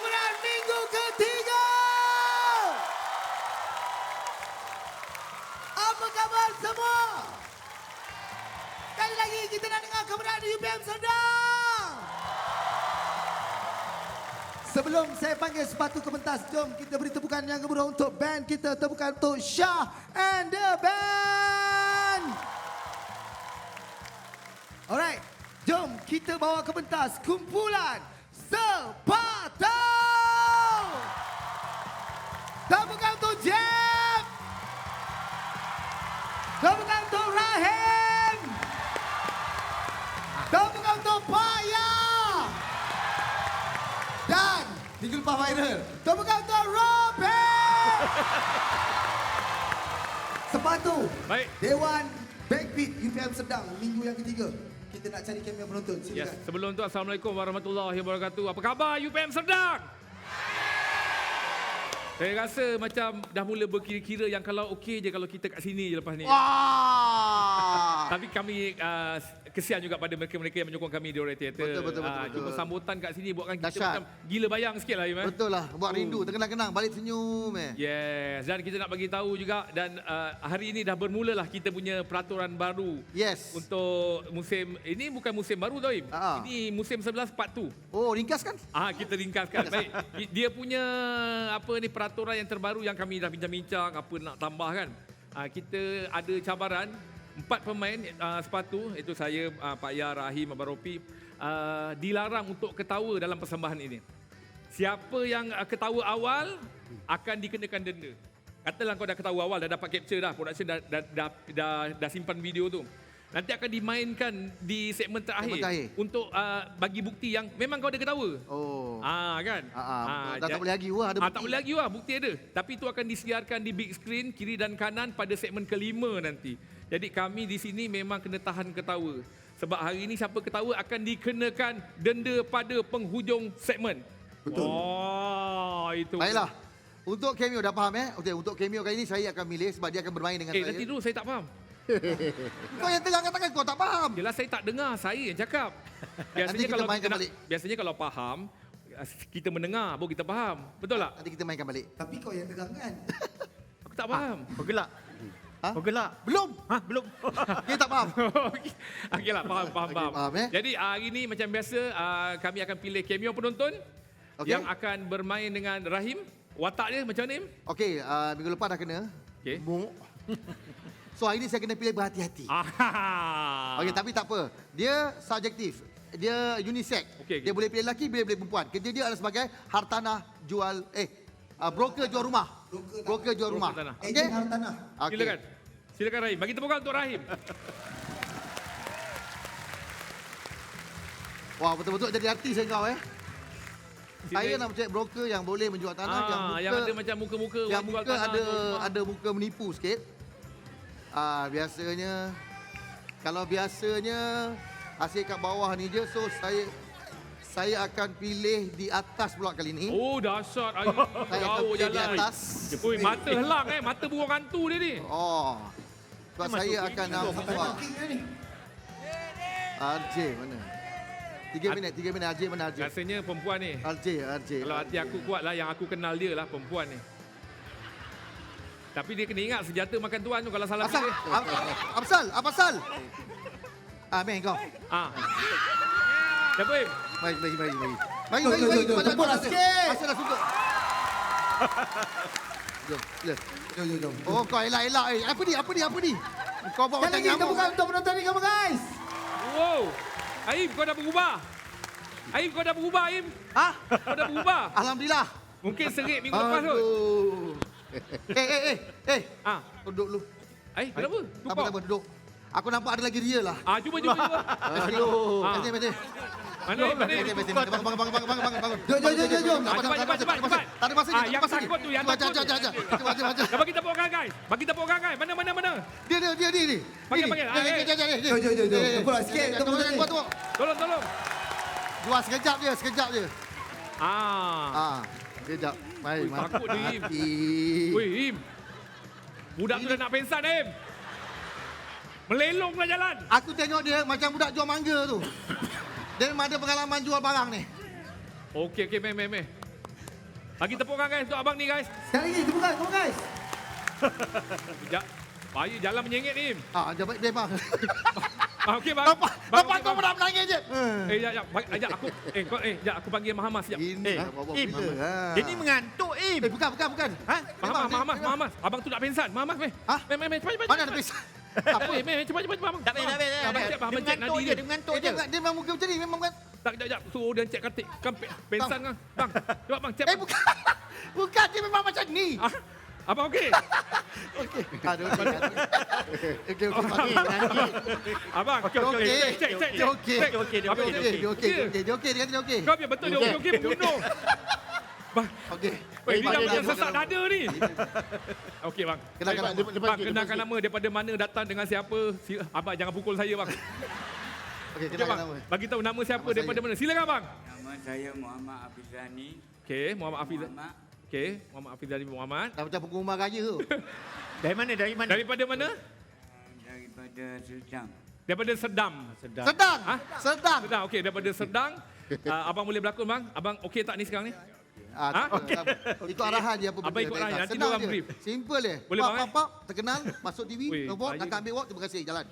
kemenangan minggu ketiga. Apa khabar semua? Kali lagi kita nak dengar kemenangan UPM Serdang. Sebelum saya panggil sepatu ke pentas, jom kita beri tepukan yang gemuruh untuk band kita. Tepukan untuk Shah and the Band. Alright, jom kita bawa ke pentas kumpulan sepatu. Untuk Jeb. Tepukan untuk Rahim. Tepukan untuk Paya. Dan tinggal lepas viral. Tepukan untuk Robin. Sepatu. Baik. Dewan Backbeat UPM Sedang minggu yang ketiga. Kita nak cari kamera penonton. Yes. Silakan. Sebelum tu Assalamualaikum warahmatullahi wabarakatuh. Apa khabar UPM Serdang? Saya rasa macam dah mula berkira-kira yang kalau okey je kalau kita kat sini je lepas ni. Wah! Tapi kami uh, kesian juga pada mereka-mereka yang menyokong kami di Orang Theater. Betul, betul, betul, Ah, betul. Jumpa sambutan kat sini buatkan kita Dahsyat. macam gila bayang sikit lah. Eh. Betul lah, buat Oh. rindu, terkenang-kenang, balik senyum eh. Yes, dan kita nak bagi tahu juga dan uh, hari ini dah bermulalah kita punya peraturan baru Yes. untuk musim ini bukan musim baru tau Im. Ah. Ini musim 11 part 2. Oh, ringkas kan? Ah kita ringkaskan. Baik. Dia punya apa ni peraturan yang terbaru yang kami dah bincang-bincang apa nak tambah kan. Ah kita ada cabaran empat pemain uh, sepatu iaitu saya uh, Pak Ya Rahim Abang Ropi uh, dilarang untuk ketawa dalam persembahan ini. Siapa yang uh, ketawa awal akan dikenakan denda. Katalah kau dah ketawa awal dah dapat capture dah production dah dah dah, dah, dah simpan video tu. Nanti akan dimainkan di segmen terakhir, Segmen terakhir. untuk uh, bagi bukti yang memang kau ada ketawa. Oh. Ah kan? Ah, ah, betul. Dah tak ja- boleh lagi, wah, ada ah, bukti. tak boleh lagi wah, bukti ada. Tapi itu akan disiarkan di big screen kiri dan kanan pada segmen kelima nanti. Jadi kami di sini memang kena tahan ketawa. Sebab hari ini siapa ketawa akan dikenakan denda pada penghujung segmen. Betul. Oh, itu. Baiklah. Untuk cameo dah faham eh? Okey, untuk cameo kali ni saya akan milih sebab dia akan bermain dengan Eh, saya. nanti dulu saya tak faham. Kau yang tengah katakan kau tak faham. Yelah saya tak dengar, saya yang cakap. Biasanya Nanti kita kalau mainkan kita nak, balik. biasanya kalau faham, kita mendengar baru kita faham. Betul tak? Nanti kita mainkan balik. Tapi kau yang tegang kan? Aku tak faham. Kau gelak. Ha? Kau gelak. Belum. Ha, belum. Dia tak faham. Okey lah, faham, faham, Okey, faham. faham, eh? Jadi ah, hari ni macam biasa, ah, kami akan pilih cameo penonton Okey. yang akan bermain dengan Rahim. Watak dia macam mana, Im? Okey, uh, minggu lepas dah kena. Okey. Muk. So hari ni saya kena pilih berhati-hati. Okey, tapi tak apa. Dia subjektif. Dia unisex. Okey, okey. Dia boleh pilih lelaki, boleh pilih perempuan. Kerja dia adalah sebagai hartanah jual eh uh, broker jual rumah. Broker Broker jual Broker rumah. tanah. Okey? Ejen hartanah. Okey. Silakan. Silakan Rahim. Bagi tepukan untuk Rahim. Wah, betul-betul jadi artis engkau eh. Saya nak cek broker yang boleh menjual tanah yang Ah, muka yang ada macam muka-muka yang muka jual tanah, ada ada muka menipu sikit. Ah, biasanya kalau biasanya asyik kat bawah ni je so saya saya akan pilih di atas pula kali ni. Oh, dahsyat. Hari Saya akan pilih di jalan. atas. Oi, mata helang eh. Mata burung hantu dia ni. Oh. Sebab Dia saya masuk akan King ni. RJ mana? Tiga minit, tiga minit RJ mana RJ? Rasanya perempuan ni. RJ, RJ. Kalau hati aku kuat lah, yang aku kenal dia lah perempuan ni. Tapi dia kena ingat senjata makan tuan tu kalau salah Asal, pilih. apa pasal? Apa pasal? Ah, main kau. Ah. Siapa Im? Mari, mari, mari, mari. Mari, mari, Tempur lah sikit. Asal dah suntuk. Jom, jom. Jom, jom, jom. Oh, kau elak-elak. Eh. Apa ni, apa ni, apa ni? Kau buat macam lagi nyamuk. tepukan untuk penonton ni kamu guys. Wow. Aim kau dah berubah. Aim kau dah berubah Aim. Ha? Kau dah berubah. Alhamdulillah. Mungkin serik minggu lepas tu. Eh, eh, eh. Eh, Ah. kau duduk dulu. Aim kenapa? Tak apa, Tukar. tak apa, duduk. Aku nampak ada lagi real lah. Ah cuba cuba cuba. Aduh. Ah. Mesin, mesin. Mana mesin. Bangun, bangun, bangun, bangun, bangun, bangun. Jom, jom, jom, jom, jom. Ah, cepat, cepat, cepat, cepat. Tak ada masa Ah, ni, yang tak ada masa ni. takut tu, yang Cepat, takut cepat, tu. cepat, cepat. Cepat, cepat, cepat. Dah bagi tepuk tangan guys. Bagi tepuk tangan guys. Mana mana mana. Dia, dia, dia, dia, ni. Panggil, Ni, panggil. ni. Ah, Ni, eh. ni, ni, ni, ni. Jom, jom, jom, jom. Eh, eh, Tempur lah sikit, sikit. tunggu, tunggu. Tolong tolong. Jual sekejap je, sekejap je. Ah. Ah, sekejap. Mari, Ui, mari. takut dia, Im. Mati. Woi Im. Budak tu dah nak pensan Im. Melelong lah jalan. Aku tengok dia macam budak jual mangga tu. Dia memang ada pengalaman jual barang ni. Okey okey meh meh meh. Bagi tepuk tangan guys untuk abang ni guys. Sekali lagi, tepukan, come on guys. Ja, Bahaya jalan menyengit ni. Ah, dia baik memang. Ah, okey bang. Bapak, Bang, bapak okey, kau bang. pernah menangis je. Eh, ya, ya, bang, ya, aku, eh, kau, eh, ya, aku panggil Mahamas sekejap. Ini Eh, bawa Im. ha. Dia ni mengantuk, Im. Eh, bukan, bukan, bukan. Ha? Mahamas, Mahamas, Mahamas. Abang tu nak pensan. Mahamas, meh. Ha? Meh, meh, meh, cepat, cepat. Mana cepat. ada pisah? Apa? Eh, cepat, cepat, cepat, abang. Tak payah, tak payah. Abang cek, abang cek nadi dia. dia mengantuk Eh, je. dia, dia memang muka macam ni, memang kan. Tak, sekejap, sekejap. Suruh dia cek katik. Kan pe- pensan kan. Bang, cepat bang, cek. Eh, bukan. Bukan, dia memang macam ni. Ah, abang okey? Okey. Aduh, okey. Okey, okey. okey. Abang, Okey, okey. Cek, cek, cek. Okey. Okey, Abang, okey, Okey, dia okey, dia okey. Dia okey, dia kata dia okey. Kau biar betul dia okey, okey, bunuh. Bang, Okey. Weh, dia dah macam sesak dada ni. Okey bang. Kenalkan nama. bang. Bang, kenalkan nama daripada mana datang dengan siapa. Si, abang jangan pukul saya bang. Okey, Okey kenalkan bang. nama. Bagi tahu nama siapa Nama daripada saya. mana. Silakan bang. Nama saya Muhammad Afizani. Okey, Muhammad Hafiz. Muhammad Okey, Muhammad Hafiz Ali Muhammad. Dah macam pengumuman raya tu. Dari mana, dari mana? Daripada mana? daripada Serdang. Daripada Sedam. Sedap. Sedang. Ha? Sedang. Sedang. Okey, daripada Sedang. Uh, abang boleh berlakon bang? Abang okey tak ni sekarang ni? Ha? Ah, okey. Ikut arahan je apa Abang benda. ikut Tak arahan, nanti Senang diorang je. brief. Simple je. Boleh, pap, pap, eh? pap, terkenal, masuk TV, bahaya. nak ambil awak, terima kasih, jalan.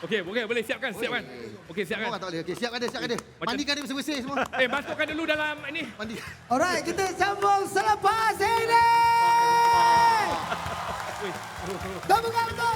Okey, okey, boleh siapkan, siapkan. Okey, siapkan. orang tak boleh. Okey, siapkan dia, siapkan dia. Macam- Mandikan dia bersih-bersih semua. Eh, masukkan dulu dalam ini. Mandi. Alright, kita sambung selepas ini. Weh. Tepukan untuk